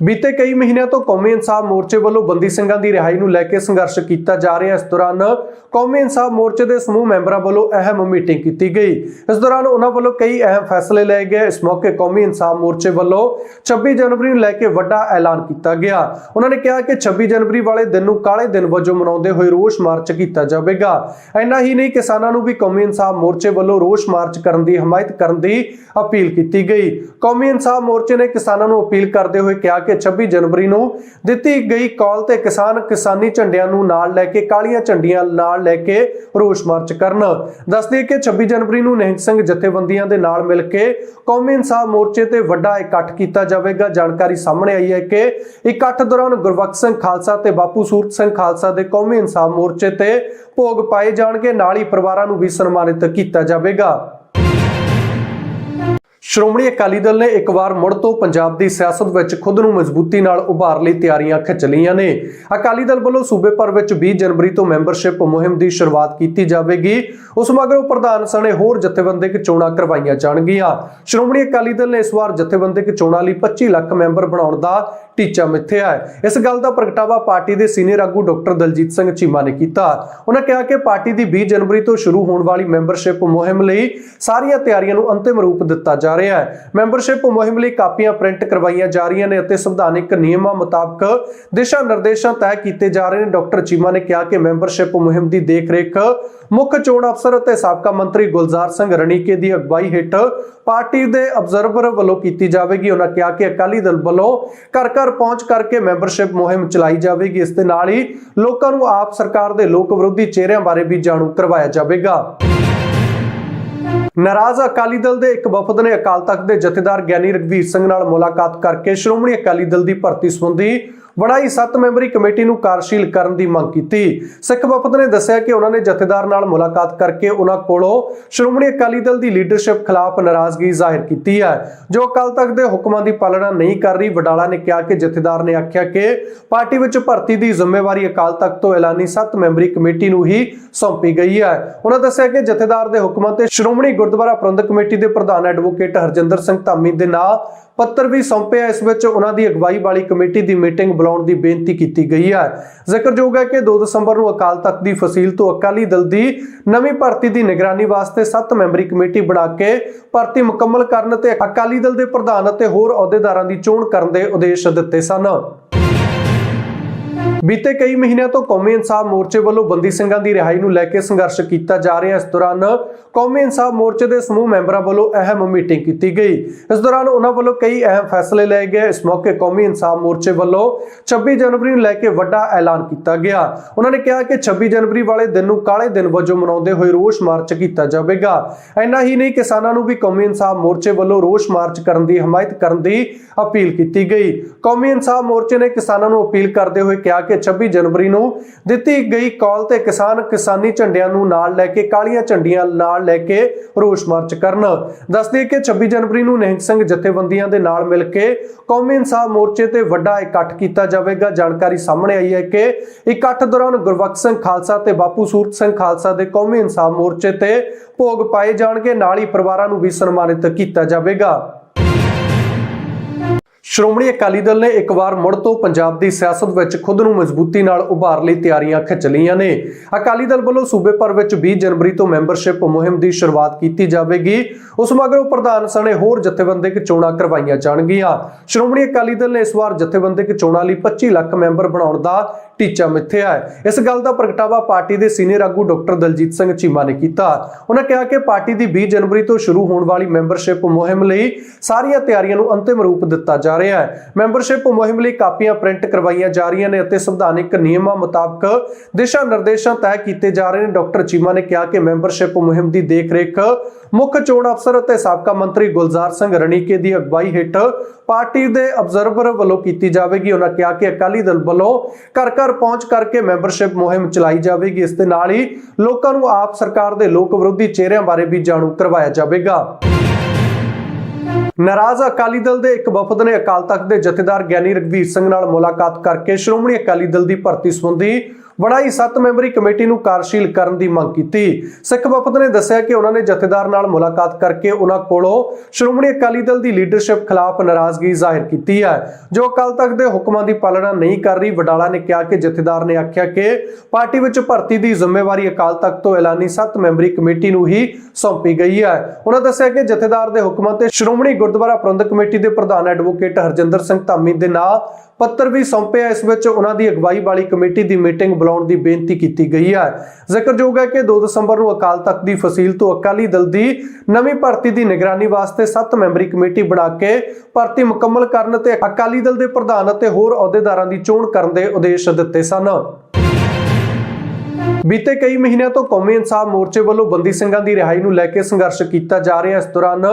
ਬੀਤੇ ਕਈ ਮਹੀਨਿਆਂ ਤੋਂ ਕੌਮੀ ਇਨਸਾਫ ਮੋਰਚੇ ਵੱਲੋਂ ਬੰਦੀ ਸਿੰਘਾਂ ਦੀ ਰਿਹਾਈ ਨੂੰ ਲੈ ਕੇ ਸੰਘਰਸ਼ ਕੀਤਾ ਜਾ ਰਿਹਾ ਇਸ ਦੌਰਾਨ ਕੌਮੀ ਇਨਸਾਫ ਮੋਰਚੇ ਦੇ ਸਮੂਹ ਮੈਂਬਰਾਂ ਵੱਲੋਂ ਅਹਿਮ ਮੀਟਿੰਗ ਕੀਤੀ ਗਈ। ਇਸ ਦੌਰਾਨ ਉਹਨਾਂ ਵੱਲੋਂ ਕਈ ਅਹਿਮ ਫੈਸਲੇ ਲਏ ਗਏ। ਇਸ ਮੌਕੇ ਕੌਮੀ ਇਨਸਾਫ ਮੋਰਚੇ ਵੱਲੋਂ 26 ਜਨਵਰੀ ਨੂੰ ਲੈ ਕੇ ਵੱਡਾ ਐਲਾਨ ਕੀਤਾ ਗਿਆ। ਉਹਨਾਂ ਨੇ ਕਿਹਾ ਕਿ 26 ਜਨਵਰੀ ਵਾਲੇ ਦਿਨ ਨੂੰ ਕਾਲੇ ਦਿਨ ਵਜੋਂ ਮਨਾਉਂਦੇ ਹੋਏ ਰੋਸ ਮਾਰਚ ਕੀਤਾ ਜਾਵੇਗਾ। ਇੰਨਾ ਹੀ ਨਹੀਂ, ਕਿਸਾਨਾਂ ਨੂੰ ਵੀ ਕੌਮੀ ਇਨਸਾਫ ਮੋਰਚੇ ਵੱਲੋਂ ਰੋਸ ਮਾਰਚ ਕਰਨ ਦੀ ਹਮਾਇਤ ਕਰਨ ਦੀ ਅਪੀਲ ਕੀਤੀ ਗਈ। ਕੌਮੀ ਇਨਸਾਫ ਮੋਰਚੇ ਨੇ ਕਿਸਾਨਾਂ ਨੂੰ ਅਪੀਲ ਕਰਦੇ ਹੋਏ ਕਿਹਾ ਕਿ 26 ਜਨਵਰੀ ਨੂੰ ਦਿੱਤੀ ਗਈ ਕਾਲ ਤੇ ਕਿਸਾਨ ਕਿਸਾਨੀ ਝੰਡਿਆਂ ਨੂੰ ਨਾਲ ਲੈ ਕੇ ਕਾਲੀਆਂ ਝੰਡੀਆਂ ਨਾਲ ਲੈ ਕੇ ਰੋਸ ਮਾਰਚ ਕਰਨ। ਦੱਸਦੇ ਕਿ 26 ਜਨਵਰੀ ਨੂੰ ਨਿਹੰਗ ਸਿੰਘ ਜਥੇਬੰਦੀਆਂ ਦੇ ਨਾਲ ਮਿਲ ਕੇ ਕੌਮੀ ਇਨਸਾਫ ਮੋਰਚੇ ਤੇ ਵੱਡਾ ਇਕੱਠ ਕੀਤਾ ਜਾਵੇਗਾ। ਜਾਣਕਾਰੀ ਸਾਹਮਣੇ ਆਈ ਹੈ ਕਿ ਇਕੱਠ ਦੌਰਾਨ ਗੁਰਬਖਸ਼ ਸਿੰਘ ਖਾਲਸਾ ਤੇ ਬਾਪੂ ਸੂਰਤ ਸਿੰਘ ਖਾਲਸਾ ਦੇ ਕੌਮੀ ਇਨਸਾਫ ਮੋਰਚੇ ਤੇ ਭੋਗ ਪਾਏ ਜਾਣਗੇ। ਨਾਲ ਹੀ ਪਰਿਵਾਰਾਂ ਨੂੰ ਵੀ ਸਨਮਾਨਿਤ ਕੀਤਾ ਜਾਵੇਗਾ। ਸ਼੍ਰੋਮਣੀ ਅਕਾਲੀ ਦਲ ਨੇ ਇੱਕ ਵਾਰ ਮੁੜ ਤੋਂ ਪੰਜਾਬ ਦੀ ਸਿਆਸਤ ਵਿੱਚ ਖੁਦ ਨੂੰ ਮਜ਼ਬੂਤੀ ਨਾਲ ਉਭਾਰ ਲਈ ਤਿਆਰੀਆਂ ਖਿੱਚ ਲਈਆਂ ਨੇ। ਅਕਾਲੀ ਦਲ ਵੱਲੋਂ ਸੂਬੇ ਭਰ ਵਿੱਚ 20 ਜਨਵਰੀ ਤੋਂ ਮੈਂਬਰਸ਼ਿਪ ਮੁਹਿੰਮ ਦੀ ਸ਼ੁਰੂਆਤ ਕੀਤੀ ਜਾਵੇਗੀ। ਉਸ ਮਗਰੋਂ ਪ੍ਰਧਾਨ ਸਣੇ ਹੋਰ ਜਥੇਬੰਦਕ ਚੋਣਾਂ ਕਰਵਾਈਆਂ ਜਾਣਗੀਆਂ। ਸ਼੍ਰੋਮਣੀ ਅਕਾਲੀ ਦਲ ਨੇ ਇਸ ਵਾਰ ਜਥੇਬੰਦਕ ਚੋਣਾਂ ਲਈ 25 ਲੱਖ ਮੈਂਬਰ ਬਣਾਉਣ ਦਾ ਟੀਚਾ ਮਿੱਥਿਆ ਹੈ ਇਸ ਗੱਲ ਦਾ ਪ੍ਰਗਟਾਵਾ ਪਾਰਟੀ ਦੇ ਸੀਨੀਅਰ ਆਗੂ ਡਾਕਟਰ ਦਲਜੀਤ ਸਿੰਘ ਚੀਮਾ ਨੇ ਕੀਤਾ। ਉਹਨਾਂ ਕਿਹਾ ਕਿ ਪਾਰਟੀ ਦੀ 20 ਜਨਵਰੀ ਤੋਂ ਸ਼ੁਰੂ ਹੋਣ ਵਾਲੀ ਮੈਂਬਰਸ਼ਿਪ ਮੁਹਿੰਮ ਲਈ ਸਾਰੀਆਂ ਤਿਆਰੀਆਂ ਨੂੰ ਅੰਤਿਮ ਰੂਪ ਦਿੱਤਾ ਜਾ ਰਿਹਾ ਹੈ। ਮੈਂਬਰਸ਼ਿਪ ਮੁਹਿੰਮ ਲਈ ਕਾਪੀਆਂ ਪ੍ਰਿੰਟ ਕਰਵਾਈਆਂ ਜਾ ਰਹੀਆਂ ਨੇ ਅਤੇ ਸੰਵਿਧਾਨਿਕ ਨਿਯਮਾਂ ਮੁਤਾਬਕ ਦਿਸ਼ਾ ਨਿਰਦੇਸ਼ਾਂ ਤੈਅ ਕੀਤੇ ਜਾ ਰਹੇ ਨੇ। ਡਾਕਟਰ ਚੀਮਾ ਨੇ ਕਿਹਾ ਕਿ ਮੈਂਬਰਸ਼ਿਪ ਮੁਹਿੰਮ ਦੀ ਦੇਖਰੇਖ ਮੁੱਖ ਚੋਣ ਅਫਸਰ ਅਤੇ ਸਾਬਕਾ ਮੰਤਰੀ ਗੁਲਜ਼ਾਰ ਸਿੰਘ ਰਣੀਕੇ ਦੀ ਅਗਵਾਈ ਹੇਠ ਪਾਰਟੀ ਦੇ ਅਬਜ਼ਰਵਰ ਵੱਲੋਂ ਕੀਤੀ ਜਾਵੇਗੀ। ਉਹਨਾਂ ਕਿਹਾ ਕਿ ਅਕਾਲੀ ਦਲ ਵੱਲੋਂ ਘਰ ਘਰ ਪਹੁੰਚ ਕਰਕੇ ਮੈਂਬਰਸ਼ਿਪ ਮੁਹਿੰਮ ਚਲਾਈ ਜਾਵੇਗੀ। ਇਸ ਦੇ ਨਾਲ ਹੀ ਲੋਕਾਂ ਨੂੰ ਆਪ ਸਰਕਾਰ ਦੇ ਲੋਕ ਵਿਰੋਧੀ ਚਿਹਰਿਆਂ ਬਾਰੇ ਵੀ ਜਾਣੂ ਕਰਵਾਇਆ ਜਾਵੇਗਾ। ਨਾਰਾਜ਼ ਅਕਾਲੀ ਦਲ ਦੇ ਇੱਕ ਵਫਦ ਨੇ ਅਕਾਲ ਤਖਤ ਦੇ ਜਥੇਦਾਰ ਗਿਆਨੀ ਰਗਵੀਰ ਸਿੰਘ ਨਾਲ ਮੁਲਾਕਾਤ ਕਰਕੇ ਸ਼੍ਰੋਮਣੀ ਅਕਾਲੀ ਦਲ ਦੀ ਭਰਤੀ ਸੰਬੰਧੀ ਬਣਾਈ 7 ਮੈਂਬਰੀ ਕਮੇਟੀ ਨੂੰ ਕਾਰਜਸ਼ੀਲ ਕਰਨ ਦੀ ਮੰਗ ਕੀਤੀ। ਸਿੱਖ ਵਫਦ ਨੇ ਦੱਸਿਆ ਕਿ ਉਹਨਾਂ ਨੇ ਜਥੇਦਾਰ ਨਾਲ ਮੁਲਾਕਾਤ ਕਰਕੇ ਉਹਨਾਂ ਕੋਲੋਂ ਸ਼੍ਰੋਮਣੀ ਅਕਾਲੀ ਦਲ ਦੀ ਲੀਡਰਸ਼ਿਪ ਖਿਲਾਫ ਨਾਰਾਜ਼ਗੀ ਜ਼ਾਹਿਰ ਕੀਤੀ ਹੈ, ਜੋ ਅਕਾਲ ਤਖਤ ਦੇ ਹੁਕਮਾਂ ਦੀ ਪਾਲਣਾ ਨਹੀਂ ਕਰ ਰਹੀ। ਵਡਾਲਾ ਨੇ ਕਿਹਾ ਕਿ ਜਥੇਦਾਰ ਨੇ ਆਖਿਆ ਕਿ ਪਾਰਟੀ ਵਿੱਚ ਭਰਤੀ ਦੀ ਜ਼ਿੰਮੇਵਾਰੀ ਅਕਾਲ ਤਖਤ ਤੋਂ ਐਲਾਨੀ 7 ਮੈਂਬਰੀ ਕਮੇਟੀ ਨੂੰ ਹੀ ਸੌਂਪੀ ਗਈ ਹੈ। ਉਹਨਾਂ ਦੱਸਿਆ ਕਿ ਜਥੇਦਾਰ ਦੇ ਹੁਕਮਾਂ ਤੇ ਸ਼੍ਰੋਮਣੀ ਗੁਰਦੁਆਰਾ ਪ੍ਰਬੰਧਕ ਕਮੇਟੀ ਦੇ ਪ੍ਰਧਾਨ ਐਡਵੋਕੇਟ ਹਰਜਿੰਦਰ ਸਿੰਘ ਧਾਮੀ ਦੇ ਨਾਂ ਪੱਤਰ ਵੀ ਸੌਂਪਿਆ। ਇਸ ਵਿੱਚ ਉਹਨਾਂ ਦੀ ਅਗਵਾਈ ਵਾਲੀ ਕਮੇਟੀ ਦੀ ਮੀਟਿੰਗ ਬੁਲਾਉਣ ਦੀ ਬੇਨਤੀ ਕੀਤੀ ਗਈ ਹੈ। ਜ਼ਿਕਰਯੋਗ ਹੈ ਕਿ 2 ਦਸੰਬਰ ਨੂੰ ਅਕਾਲ ਤਖਤ ਦੀ ਫਸੀਲ ਤੋਂ ਅਕਾਲੀ ਦਲ ਦੀ ਨਵੀਂ ਭਰਤੀ ਦੀ ਨਿਗਰਾਨੀ ਵਾਸਤੇ 7 ਮੈਂਬਰੀ ਕਮੇਟੀ ਬਣਾ ਕੇ ਭਰਤੀ ਮੁਕੰਮਲ ਕਰਨ ਤੇ ਅਕਾਲੀ ਦਲ ਦੇ ਪ੍ਰਧਾਨ ਅਤੇ ਹੋਰ ਅਹੁਦੇਦਾਰਾਂ ਦੀ ਚੋਣ ਕਰਨ ਦੇ ਉਦੇਸ਼ ਦਿੱਤੇ ਸਨ। ਬੀਤੇ ਕਈ ਮਹੀਨਿਆਂ ਤੋਂ ਕੌਮੀ ਇਨਸਾਫ ਮੋਰਚੇ ਵੱਲੋਂ ਬੰਦੀ ਸਿੰਘਾਂ ਦੀ ਰਿਹਾਈ ਨੂੰ ਲੈ ਕੇ ਸੰਘਰਸ਼ ਕੀਤਾ ਜਾ ਰਿਹਾ ਇਸ ਦੌਰਾਨ ਕੌਮੀ ਇਨਸਾਫ ਮੋਰਚੇ ਦੇ ਸਮੂਹ ਮੈਂਬਰਾਂ ਵੱਲੋਂ ਅਹਿਮ ਮੀਟਿੰਗ ਕੀਤੀ ਗਈ। ਇਸ ਦੌਰਾਨ ਉਹਨਾਂ ਵੱਲੋਂ ਕਈ ਅਹਿਮ ਫੈਸਲੇ ਲਏ ਗਏ। ਇਸ ਮੌਕੇ ਕੌਮੀ ਇਨਸਾਫ ਮੋਰਚੇ ਵੱਲੋਂ 26 ਜਨਵਰੀ ਨੂੰ ਲੈ ਕੇ ਵੱਡਾ ਐਲਾਨ ਕੀਤਾ ਗਿਆ। ਉਹਨਾਂ ਨੇ ਕਿਹਾ ਕਿ 26 ਜਨਵਰੀ ਵਾਲੇ ਦਿਨ ਨੂੰ ਕਾਲੇ ਦਿਨ ਵਜੋਂ ਮਨਾਉਂਦੇ ਹੋਏ ਰੋਸ ਮਾਰਚ ਕੀਤਾ ਜਾਵੇਗਾ। ਇੰਨਾ ਹੀ ਨਹੀਂ, ਕਿਸਾਨਾਂ ਨੂੰ ਵੀ ਕੌਮੀ ਇਨਸਾਫ ਮੋਰਚੇ ਵੱਲੋਂ ਰੋਸ ਮਾਰਚ ਕਰਨ ਦੀ ਹਮਾਇਤ ਕਰਨ ਦੀ ਅਪੀਲ ਕੀਤੀ ਗਈ। ਕੌਮੀ ਇਨਸਾਫ ਮੋਰਚੇ ਨੇ ਕਿਸਾਨਾਂ ਨੂੰ ਅਪੀਲ ਕਰਦੇ ਹੋਏ ਕਿਹਾ ਕਿ 26 ਜਨਵਰੀ ਨੂੰ ਦਿੱਤੀ ਗਈ ਕਾਲ ਤੇ ਕਿਸਾਨ ਕਿਸਾਨੀ ਝੰਡਿਆਂ ਨੂੰ ਨਾਲ ਲੈ ਕੇ ਕਾਲੀਆਂ ਝੰਡੀਆਂ ਨਾਲ ਲੈ ਕੇ ਰੋਸ ਮਾਰਚ ਕਰਨ। ਦੱਸਦੇ ਕਿ 26 ਜਨਵਰੀ ਨੂੰ ਨਿਹੰਗ ਸਿੰਘ ਜਥੇਬੰਦੀਆਂ ਦੇ ਨਾਲ ਮਿਲ ਕੇ ਕੌਮੀ ਇਨਸਾਫ ਮੋਰਚੇ ਤੇ ਵੱਡਾ ਇਕੱਠ ਕੀਤਾ ਜਾਵੇਗਾ। ਜਾਣਕਾਰੀ ਸਾਹਮਣੇ ਆਈ ਹੈ ਕਿ ਇਕੱਠ ਦੌਰਾਨ ਗੁਰਬਖਸ਼ ਸਿੰਘ ਖਾਲਸਾ ਤੇ ਬਾਪੂ ਸੂਰਤ ਸਿੰਘ ਖਾਲਸਾ ਦੇ ਕੌਮੀ ਇਨਸਾਫ ਮੋਰਚੇ ਤੇ ਭੋਗ ਪਾਏ ਜਾਣਗੇ। ਨਾਲ ਹੀ ਪਰਿਵਾਰਾਂ ਨੂੰ ਵੀ ਸਨਮਾਨਿਤ ਕੀਤਾ ਜਾਵੇਗਾ। ਸ਼੍ਰੋਮਣੀ ਅਕਾਲੀ ਦਲ ਨੇ ਇੱਕ ਵਾਰ ਮੁੜ ਤੋਂ ਪੰਜਾਬ ਦੀ ਸਿਆਸਤ ਵਿੱਚ ਖੁਦ ਨੂੰ ਮਜ਼ਬੂਤੀ ਨਾਲ ਉਭਾਰ ਲਈ ਤਿਆਰੀਆਂ ਖਿੱਚ ਲਈਆਂ ਨੇ। ਅਕਾਲੀ ਦਲ ਵੱਲੋਂ ਸੂਬੇ ਭਰ ਵਿੱਚ 20 ਜਨਵਰੀ ਤੋਂ ਮੈਂਬਰਸ਼ਿਪ ਮੁਹਿੰਮ ਦੀ ਸ਼ੁਰੂਆਤ ਕੀਤੀ ਜਾਵੇਗੀ। ਉਸ ਮਗਰੋਂ ਪ੍ਰਧਾਨ ਸਣੇ ਹੋਰ ਜਥੇਬੰਦਕ ਚੋਣਾਂ ਕਰਵਾਈਆਂ ਜਾਣਗੀਆਂ। ਸ਼੍ਰੋਮਣੀ ਅਕਾਲੀ ਦਲ ਨੇ ਇਸ ਵਾਰ ਜਥੇਬੰਦਕ ਚੋਣਾਂ ਲਈ 25 ਲੱਖ ਮੈਂਬਰ ਬਣਾਉਣ ਦਾ ਟੀਚਾ ਮਿੱਥਿਆ ਹੈ ਇਸ ਗੱਲ ਦਾ ਪ੍ਰਗਟਾਵਾ ਪਾਰਟੀ ਦੇ ਸੀਨੀਅਰ ਆਗੂ ਡਾਕਟਰ ਦਲਜੀਤ ਸਿੰਘ ਚੀਮਾ ਨੇ ਕੀਤਾ। ਉਹਨਾਂ ਕਿਹਾ ਕਿ ਪਾਰਟੀ ਦੀ 20 ਜਨਵਰੀ ਤੋਂ ਸ਼ੁਰੂ ਹੋਣ ਵਾਲੀ ਮੈਂਬਰਸ਼ਿਪ ਮੁਹਿੰਮ ਲਈ ਸਾਰੀਆਂ ਤਿਆਰੀਆਂ ਨੂੰ ਅੰਤਿਮ ਰੂਪ ਦਿੱਤਾ ਜਾ ਰਿਹਾ ਹੈ। ਮੈਂਬਰਸ਼ਿਪ ਮੁਹਿੰਮ ਲਈ ਕਾਪੀਆਂ ਪ੍ਰਿੰਟ ਕਰਵਾਈਆਂ ਜਾ ਰਹੀਆਂ ਨੇ ਅਤੇ ਸੰਵਿਧਾਨਿਕ ਨਿਯਮਾਂ ਮੁਤਾਬਕ ਦਿਸ਼ਾ ਨਿਰਦੇਸ਼ਾਂ ਤੈਅ ਕੀਤੇ ਜਾ ਰਹੇ ਨੇ। ਡਾਕਟਰ ਚੀਮਾ ਨੇ ਕਿਹਾ ਕਿ ਮੈਂਬਰਸ਼ਿਪ ਮੁਹਿੰਮ ਦੀ ਦੇਖਰੇਖ ਮੁੱਖ ਚੋਣ ਅਫਸਰ ਅਤੇ ਸਾਬਕਾ ਮੰਤਰੀ ਗੁਲਜ਼ਾਰ ਸਿੰਘ ਰਣੀਕੇ ਦੀ ਅਗਵਾਈ ਹੇਠ ਪਾਰਟੀ ਦੇ ਅਬਜ਼ਰਵਰ ਵੱਲੋਂ ਕੀਤੀ ਜਾਵੇਗੀ। ਉਹਨਾਂ ਕਿਹਾ ਕਿ ਅਕਾਲੀ ਦਲ ਵੱਲੋਂ ਘਰ ਘਰ ਪਹੁੰਚ ਕਰਕੇ ਮੈਂਬਰਸ਼ਿਪ ਮੁਹਿੰਮ ਚਲਾਈ ਜਾਵੇਗੀ। ਇਸ ਦੇ ਨਾਲ ਹੀ ਲੋਕਾਂ ਨੂੰ ਆਪ ਸਰਕਾਰ ਦੇ ਲੋਕ ਵਿਰੋਧੀ ਚਿਹਰਿਆਂ ਬਾਰੇ ਵੀ ਜਾਣੂ ਕਰਵਾਇਆ ਜਾਵੇਗਾ। ਨਾਰਾਜ਼ ਅਕਾਲੀ ਦਲ ਦੇ ਇੱਕ ਵਫਦ ਨੇ ਅਕਾਲ ਤਖਤ ਦੇ ਜਥੇਦਾਰ ਗਿਆਨੀ ਰਗਵੀਰ ਸਿੰਘ ਨਾਲ ਮੁਲਾਕਾਤ ਕਰਕੇ ਸ਼੍ਰੋਮਣੀ ਅਕਾਲੀ ਦਲ ਦੀ ਭਰਤੀ ਸੰਬੰਧੀ ਬਣਾਈ 7 ਮੈਂਬਰੀ ਕਮੇਟੀ ਨੂੰ ਕਾਰਜਸ਼ੀਲ ਕਰਨ ਦੀ ਮੰਗ ਕੀਤੀ। ਸਿੱਖ ਵਫਦ ਨੇ ਦੱਸਿਆ ਕਿ ਉਹਨਾਂ ਨੇ ਜਥੇਦਾਰ ਨਾਲ ਮੁਲਾਕਾਤ ਕਰਕੇ ਉਹਨਾਂ ਕੋਲੋਂ ਸ਼੍ਰੋਮਣੀ ਅਕਾਲੀ ਦਲ ਦੀ ਲੀਡਰਸ਼ਿਪ ਖਿਲਾਫ ਨਾਰਾਜ਼ਗੀ ਜ਼ਾਹਿਰ ਕੀਤੀ ਹੈ, ਜੋ ਅਕਾਲ ਤਖਤ ਦੇ ਹੁਕਮਾਂ ਦੀ ਪਾਲਣਾ ਨਹੀਂ ਕਰ ਰਹੀ। ਵਡਾਲਾ ਨੇ ਕਿਹਾ ਕਿ ਜਥੇਦਾਰ ਨੇ ਆਖਿਆ ਕਿ ਪਾਰਟੀ ਵਿੱਚ ਭਰਤੀ ਦੀ ਜ਼ਿੰਮੇਵਾਰੀ ਅਕਾਲ ਤਖਤ ਤੋਂ ਐਲਾਨੀ 7 ਮੈਂਬਰੀ ਕਮੇਟੀ ਨੂੰ ਹੀ ਸੌਂਪੀ ਗਈ ਹੈ। ਉਹਨਾਂ ਦੱਸਿਆ ਕਿ ਜਥੇਦਾਰ ਦੇ ਹੁਕਮਾਂ ਤੇ ਸ਼੍ਰੋਮਣੀ ਗੁਰਦੁਆਰਾ ਪ੍ਰਬੰਧਕ ਕਮੇਟੀ ਦੇ ਪ੍ਰਧਾਨ ਐਡਵੋਕੇਟ ਹਰਜਿੰਦਰ ਸਿੰਘ ਧਾਮੀ ਦੇ ਨਾਂ ਪੱਤਰ ਵੀ ਸੌਂਪਿਆ। ਇਸ ਵਿੱਚ ਉਹਨਾਂ ਦੀ ਅਗਵਾਈ ਵਾਲੀ ਕਮੇਟੀ ਦੀ ਮੀਟਿੰਗ ਬੁਲਾਉਣ ਦੀ ਬੇਨਤੀ ਕੀਤੀ ਗਈ ਹੈ। ਜ਼ਿਕਰਯੋਗ ਹੈ ਕਿ 2 ਦਸੰਬਰ ਨੂੰ ਅਕਾਲ ਤਖਤ ਦੀ ਫਸੀਲ ਤੋਂ ਅਕਾਲੀ ਦਲ ਦੀ ਨਵੀਂ ਭਰਤੀ ਦੀ ਨਿਗਰਾਨੀ ਵਾਸਤੇ 7 ਮੈਂਬਰੀ ਕਮੇਟੀ ਬਣਾ ਕੇ ਭਰਤੀ ਮੁਕੰਮਲ ਕਰਨ ਤੇ ਅਕਾਲੀ ਦਲ ਦੇ ਪ੍ਰਧਾਨ ਅਤੇ ਹੋਰ ਅਹੁਦੇਦਾਰਾਂ ਦੀ ਚੋਣ ਕਰਨ ਦੇ ਉਦੇਸ਼ ਦਿੱਤੇ ਸਨ। ਬੀਤੇ ਕਈ ਮਹੀਨਿਆਂ ਤੋਂ ਕੌਮੀ ਇਨਸਾਫ ਮੋਰਚੇ ਵੱਲੋਂ ਬੰਦੀ ਸਿੰਘਾਂ ਦੀ ਰਿਹਾਈ ਨੂੰ ਲੈ ਕੇ ਸੰਘਰਸ਼ ਕੀਤਾ ਜਾ ਰਿਹਾ ਇਸ ਦੌਰਾਨ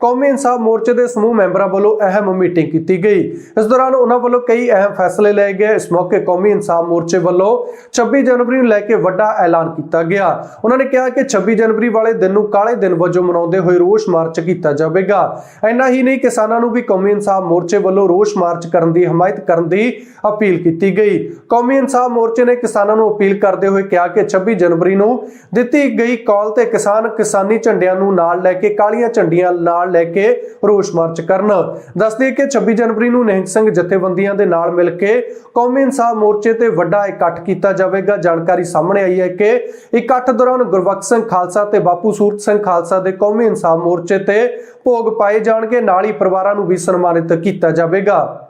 ਕੌਮੀ ਇਨਸਾਫ ਮੋਰਚੇ ਦੇ ਸਮੂਹ ਮੈਂਬਰਾਂ ਵੱਲੋਂ ਅਹਿਮ ਮੀਟਿੰਗ ਕੀਤੀ ਗਈ। ਇਸ ਦੌਰਾਨ ਉਹਨਾਂ ਵੱਲੋਂ ਕਈ ਅਹਿਮ ਫੈਸਲੇ ਲਏ ਗਏ। ਇਸ ਮੌਕੇ ਕੌਮੀ ਇਨਸਾਫ ਮੋਰਚੇ ਵੱਲੋਂ 26 ਜਨਵਰੀ ਨੂੰ ਲੈ ਕੇ ਵੱਡਾ ਐਲਾਨ ਕੀਤਾ ਗਿਆ। ਉਹਨਾਂ ਨੇ ਕਿਹਾ ਕਿ 26 ਜਨਵਰੀ ਵਾਲੇ ਦਿਨ ਨੂੰ ਕਾਲੇ ਦਿਨ ਵਜੋਂ ਮਨਾਉਂਦੇ ਹੋਏ ਰੋਸ ਮਾਰਚ ਕੀਤਾ ਜਾਵੇਗਾ। ਇੰਨਾ ਹੀ ਨਹੀਂ, ਕਿਸਾਨਾਂ ਨੂੰ ਵੀ ਕੌਮੀ ਇਨਸਾਫ ਮੋਰਚੇ ਵੱਲੋਂ ਰੋਸ ਮਾਰਚ ਕਰਨ ਦੀ ਹਮਾਇਤ ਕਰਨ ਦੀ ਅਪੀਲ ਕੀਤੀ ਗਈ। ਕੌਮੀ ਇਨਸਾਫ ਮੋਰਚੇ ਨੇ ਕਿਸਾਨਾਂ ਨੂੰ ਅਪੀਲ ਕਰਦੇ ਹੋਏ ਕਿਹਾ ਕਿ 26 ਜਨਵਰੀ ਨੂੰ ਦਿੱਤੀ ਗਈ ਕਾਲ ਤੇ ਕਿਸਾਨ ਕਿਸਾਨੀ ਝੰਡਿਆਂ ਨੂੰ ਨਾਲ ਲੈ ਕੇ ਕਾਲੀਆਂ ਝੰਡੀਆਂ ਨਾਲ ਲੈ ਕੇ ਰੋਸ ਮਾਰਚ ਕਰਨ। ਦੱਸਦੇ ਕਿ 26 ਜਨਵਰੀ ਨੂੰ ਨਿਹੰਗ ਸਿੰਘ ਜਥੇਬੰਦੀਆਂ ਦੇ ਨਾਲ ਮਿਲ ਕੇ ਕੌਮੀ ਇਨਸਾਫ ਮੋਰਚੇ ਤੇ ਵੱਡਾ ਇਕੱਠ ਕੀਤਾ ਜਾਵੇਗਾ। ਜਾਣਕਾਰੀ ਸਾਹਮਣੇ ਆਈ ਹੈ ਕਿ ਇਕੱਠ ਦੌਰਾਨ ਗੁਰਬਖਸ਼ ਸਿੰਘ ਖਾਲਸਾ ਤੇ ਬਾਪੂ ਸੂਰਤ ਸਿੰਘ ਖਾਲਸਾ ਦੇ ਕੌਮੀ ਇਨਸਾਫ ਮੋਰਚੇ ਤੇ ਭੋਗ ਪਾਏ ਜਾਣਗੇ। ਨਾਲ ਹੀ ਪਰਿਵਾਰਾਂ ਨੂੰ ਵੀ ਸਨਮਾਨਿਤ ਕੀਤਾ ਜਾਵੇਗਾ।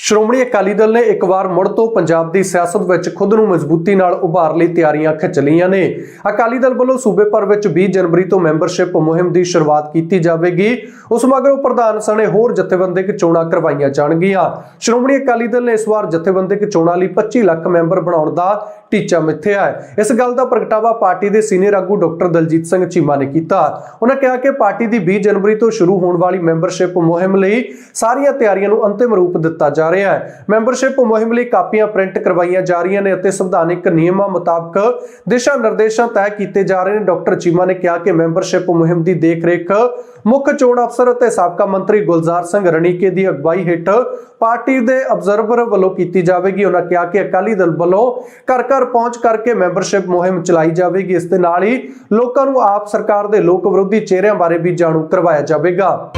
ਸ਼੍ਰੋਮਣੀ ਅਕਾਲੀ ਦਲ ਨੇ ਇੱਕ ਵਾਰ ਮੁੜ ਤੋਂ ਪੰਜਾਬ ਦੀ ਸਿਆਸਤ ਵਿੱਚ ਖੁਦ ਨੂੰ ਮਜ਼ਬੂਤੀ ਨਾਲ ਉਭਾਰ ਲਈ ਤਿਆਰੀਆਂ ਖਿੱਚ ਲਈਆਂ ਨੇ। ਅਕਾਲੀ ਦਲ ਵੱਲੋਂ ਸੂਬੇ ਭਰ ਵਿੱਚ 20 ਜਨਵਰੀ ਤੋਂ ਮੈਂਬਰਸ਼ਿਪ ਮੁਹਿੰਮ ਦੀ ਸ਼ੁਰੂਆਤ ਕੀਤੀ ਜਾਵੇਗੀ। ਉਸ ਮਗਰੋਂ ਪ੍ਰਧਾਨ ਸਣੇ ਹੋਰ ਜਥੇਬੰਦਕ ਚੋਣਾਂ ਕਰਵਾਈਆਂ ਜਾਣਗੀਆਂ। ਸ਼੍ਰੋਮਣੀ ਅਕਾਲੀ ਦਲ ਨੇ ਇਸ ਵਾਰ ਜਥੇਬੰਦਕ ਚੋਣਾਂ ਲਈ 25 ਲੱਖ ਮੈਂਬਰ ਬਣਾਉਣ ਦਾ ਟੀਚਾ ਮਿੱਥਿਆ ਹੈ ਇਸ ਗੱਲ ਦਾ ਪ੍ਰਗਟਾਵਾ ਪਾਰਟੀ ਦੇ ਸੀਨੀਅਰ ਆਗੂ ਡਾਕਟਰ ਦਲਜੀਤ ਸਿੰਘ ਚੀਮਾ ਨੇ ਕੀਤਾ। ਉਹਨਾਂ ਕਿਹਾ ਕਿ ਪਾਰਟੀ ਦੀ 20 ਜਨਵਰੀ ਤੋਂ ਸ਼ੁਰੂ ਹੋਣ ਵਾਲੀ ਮੈਂਬਰਸ਼ਿਪ ਮੁਹਿੰਮ ਲਈ ਸਾਰੀਆਂ ਤਿਆਰੀਆਂ ਨੂੰ ਅੰਤਿਮ ਰੂਪ ਦਿੱਤਾ ਜਾ ਰਿਹਾ ਹੈ। ਮੈਂਬਰਸ਼ਿਪ ਮੁਹਿੰਮ ਲਈ ਕਾਪੀਆਂ ਪ੍ਰਿੰਟ ਕਰਵਾਈਆਂ ਜਾ ਰਹੀਆਂ ਨੇ ਅਤੇ ਸੰਵਿਧਾਨਿਕ ਨਿਯਮਾਂ ਮੁਤਾਬਕ ਦਿਸ਼ਾ ਨਿਰਦੇਸ਼ਾਂ ਤੈਅ ਕੀਤੇ ਜਾ ਰਹੇ ਨੇ। ਡਾਕਟਰ ਚੀਮਾ ਨੇ ਕਿਹਾ ਕਿ ਮੈਂਬਰਸ਼ਿਪ ਮੁਹਿੰਮ ਦੀ ਦੇਖਰੇਖ ਮੁੱਖ ਚੋਣ ਅਫਸਰ ਅਤੇ ਸਾਬਕਾ ਮੰਤਰੀ ਗੁਲਜ਼ਾਰ ਸਿੰਘ ਰਣੀਕੇ ਦੀ ਅਗਵਾਈ ਹੇਠ ਪਾਰਟੀ ਦੇ ਅਬਜ਼ਰਵਰ ਵੱਲੋਂ ਕੀਤੀ ਜਾਵੇਗੀ। ਉਹਨਾਂ ਕਿਹਾ ਕਿ ਅਕਾਲੀ ਦਲ ਵੱਲੋਂ ਘਰ ਘਰ ਪਹੁੰਚ ਕਰਕੇ ਮੈਂਬਰਸ਼ਿਪ ਮੁਹਿੰਮ ਚਲਾਈ ਜਾਵੇਗੀ। ਇਸ ਦੇ ਨਾਲ ਹੀ ਲੋਕਾਂ ਨੂੰ ਆਪ ਸਰਕਾਰ ਦੇ ਲੋਕ ਵਿਰੋਧੀ ਚਿਹਰਿਆਂ ਬਾਰੇ ਵੀ ਜਾਣੂ ਕਰਵਾਇਆ ਜਾਵੇਗਾ।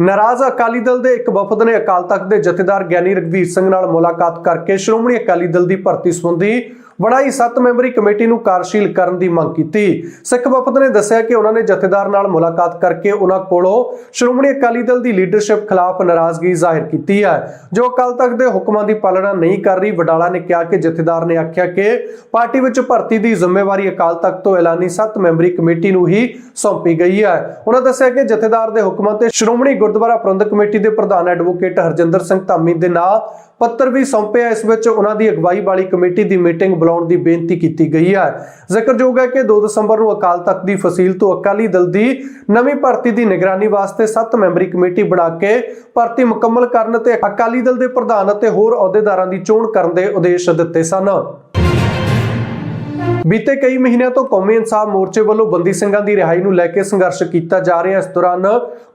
ਨਾਰਾਜ਼ ਅਕਾਲੀ ਦਲ ਦੇ ਇੱਕ ਵਫਦ ਨੇ ਅਕਾਲ ਤਖਤ ਦੇ ਜਥੇਦਾਰ ਗਿਆਨੀ ਰਗਵੀਰ ਸਿੰਘ ਨਾਲ ਮੁਲਾਕਾਤ ਕਰਕੇ ਸ਼੍ਰੋਮਣੀ ਅਕਾਲੀ ਦਲ ਦੀ ਭਰਤੀ ਸੰਬੰਧੀ ਬਣਾਈ 7 ਮੈਂਬਰੀ ਕਮੇਟੀ ਨੂੰ ਕਾਰਜਸ਼ੀਲ ਕਰਨ ਦੀ ਮੰਗ ਕੀਤੀ। ਸਿੱਖ ਵਫਦ ਨੇ ਦੱਸਿਆ ਕਿ ਉਹਨਾਂ ਨੇ ਜਥੇਦਾਰ ਨਾਲ ਮੁਲਾਕਾਤ ਕਰਕੇ ਉਹਨਾਂ ਕੋਲੋਂ ਸ਼੍ਰੋਮਣੀ ਅਕਾਲੀ ਦਲ ਦੀ ਲੀਡਰਸ਼ਿਪ ਖਿਲਾਫ ਨਾਰਾਜ਼ਗੀ ਜ਼ਾਹਿਰ ਕੀਤੀ ਹੈ, ਜੋ ਅਕਾਲ ਤਖਤ ਦੇ ਹੁਕਮਾਂ ਦੀ ਪਾਲਣਾ ਨਹੀਂ ਕਰ ਰਹੀ। ਵਡਾਲਾ ਨੇ ਕਿਹਾ ਕਿ ਜਥੇਦਾਰ ਨੇ ਆਖਿਆ ਕਿ ਪਾਰਟੀ ਵਿੱਚ ਭਰਤੀ ਦੀ ਜ਼ਿੰਮੇਵਾਰੀ ਅਕਾਲ ਤਖਤ ਤੋਂ ਐਲਾਨੀ 7 ਮੈਂਬਰੀ ਕਮੇਟੀ ਨੂੰ ਹੀ ਸੌਂਪੀ ਗਈ ਹੈ। ਉਹਨਾਂ ਦੱਸਿਆ ਕਿ ਜਥੇਦਾਰ ਦੇ ਹੁਕਮਾਂ ਤੇ ਸ਼੍ਰੋਮਣੀ ਗੁਰਦੁਆਰਾ ਪ੍ਰਬੰਧਕ ਕਮੇਟੀ ਦੇ ਪ੍ਰਧਾਨ ਐਡਵੋਕੇਟ ਹਰਜਿੰਦਰ ਸਿੰਘ ਧਾਮੀ ਦੇ ਨਾਂ ਪੱਤਰ ਵੀ ਸੌਂਪਿਆ। ਇਸ ਵਿੱਚ ਉਹਨਾਂ ਦੀ ਅਗਵਾਈ ਵਾਲੀ ਕਮੇਟੀ ਦੀ ਮੀਟਿੰਗ ਬੁਲਾਉਣ ਦੀ ਬੇਨਤੀ ਕੀਤੀ ਗਈ ਹੈ। ਜ਼ਿਕਰਯੋਗ ਹੈ ਕਿ 2 ਦਸੰਬਰ ਨੂੰ ਅਕਾਲ ਤਖਤ ਦੀ ਫਸੀਲ ਤੋਂ ਅਕਾਲੀ ਦਲ ਦੀ ਨਵੀਂ ਭਰਤੀ ਦੀ ਨਿਗਰਾਨੀ ਵਾਸਤੇ 7 ਮੈਂਬਰੀ ਕਮੇਟੀ ਬਣਾ ਕੇ ਭਰਤੀ ਮੁਕੰਮਲ ਕਰਨ ਤੇ ਅਕਾਲੀ ਦਲ ਦੇ ਪ੍ਰਧਾਨ ਅਤੇ ਹੋਰ ਅਹੁਦੇਦਾਰਾਂ ਦੀ ਚੋਣ ਕਰਨ ਦੇ ਉਦੇਸ਼ ਦਿੱਤੇ ਸਨ। ਬੀਤੇ ਕਈ ਮਹੀਨਿਆਂ ਤੋਂ ਕੌਮੀ ਇਨਸਾਫ ਮੋਰਚੇ ਵੱਲੋਂ ਬੰਦੀ ਸਿੰਘਾਂ ਦੀ ਰਿਹਾਈ ਨੂੰ ਲੈ ਕੇ ਸੰਘਰਸ਼ ਕੀਤਾ ਜਾ ਰਿਹਾ ਇਸ ਦੌਰਾਨ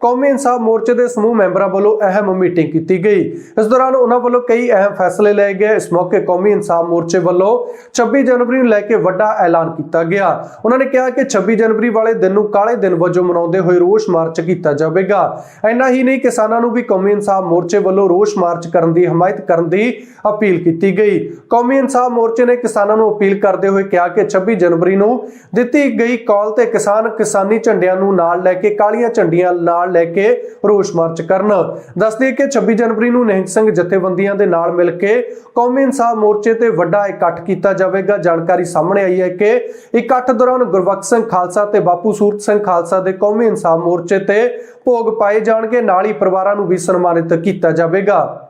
ਕੌਮੀ ਇਨਸਾਫ ਮੋਰਚੇ ਦੇ ਸਮੂਹ ਮੈਂਬਰਾਂ ਵੱਲੋਂ ਅਹਿਮ ਮੀਟਿੰਗ ਕੀਤੀ ਗਈ। ਇਸ ਦੌਰਾਨ ਉਹਨਾਂ ਵੱਲੋਂ ਕਈ ਅਹਿਮ ਫੈਸਲੇ ਲਏ ਗਏ। ਇਸ ਮੌਕੇ ਕੌਮੀ ਇਨਸਾਫ ਮੋਰਚੇ ਵੱਲੋਂ 26 ਜਨਵਰੀ ਨੂੰ ਲੈ ਕੇ ਵੱਡਾ ਐਲਾਨ ਕੀਤਾ ਗਿਆ। ਉਹਨਾਂ ਨੇ ਕਿਹਾ ਕਿ 26 ਜਨਵਰੀ ਵਾਲੇ ਦਿਨ ਨੂੰ ਕਾਲੇ ਦਿਨ ਵਜੋਂ ਮਨਾਉਂਦੇ ਹੋਏ ਰੋਸ ਮਾਰਚ ਕੀਤਾ ਜਾਵੇਗਾ। ਇੰਨਾ ਹੀ ਨਹੀਂ, ਕਿਸਾਨਾਂ ਨੂੰ ਵੀ ਕੌਮੀ ਇਨਸਾਫ ਮੋਰਚੇ ਵੱਲੋਂ ਰੋਸ ਮਾਰਚ ਕਰਨ ਦੀ ਹਮਾਇਤ ਕਰਨ ਦੀ ਅਪੀਲ ਕੀਤੀ ਗਈ। ਕੌਮੀ ਇਨਸਾਫ ਮੋਰਚੇ ਨੇ ਕਿਸਾਨਾਂ ਨੂੰ ਅਪੀਲ ਕਰਦੇ ਹੋਏ ਕਿਹਾ ਕਿ ਕਿ 26 ਜਨਵਰੀ ਨੂੰ ਦਿੱਤੀ ਗਈ ਕਾਲ ਤੇ ਕਿਸਾਨ ਕਿਸਾਨੀ ਝੰਡਿਆਂ ਨੂੰ ਨਾਲ ਲੈ ਕੇ ਕਾਲੀਆਂ ਝੰਡੀਆਂ ਨਾਲ ਲੈ ਕੇ ਰੋਸ ਮਾਰਚ ਕਰਨ। ਦੱਸਦੇ ਕਿ 26 ਜਨਵਰੀ ਨੂੰ ਨਿਹੰਗ ਸਿੰਘ ਜਥੇਬੰਦੀਆਂ ਦੇ ਨਾਲ ਮਿਲ ਕੇ ਕੌਮੀ ਇਨਸਾਫ ਮੋਰਚੇ ਤੇ ਵੱਡਾ ਇਕੱਠ ਕੀਤਾ ਜਾਵੇਗਾ। ਜਾਣਕਾਰੀ ਸਾਹਮਣੇ ਆਈ ਹੈ ਕਿ ਇਕੱਠ ਦੌਰਾਨ ਗੁਰਬਖਸ਼ ਸਿੰਘ ਖਾਲਸਾ ਤੇ ਬਾਪੂ ਸੂਰਤ ਸਿੰਘ ਖਾਲਸਾ ਦੇ ਕੌਮੀ ਇਨਸਾਫ ਮੋਰਚੇ ਤੇ ਭੋਗ ਪਾਏ ਜਾਣਗੇ। ਨਾਲ ਹੀ ਪਰਿਵਾਰਾਂ ਨੂੰ ਵੀ ਸਨਮਾਨਿਤ ਕੀਤਾ ਜਾਵੇਗਾ।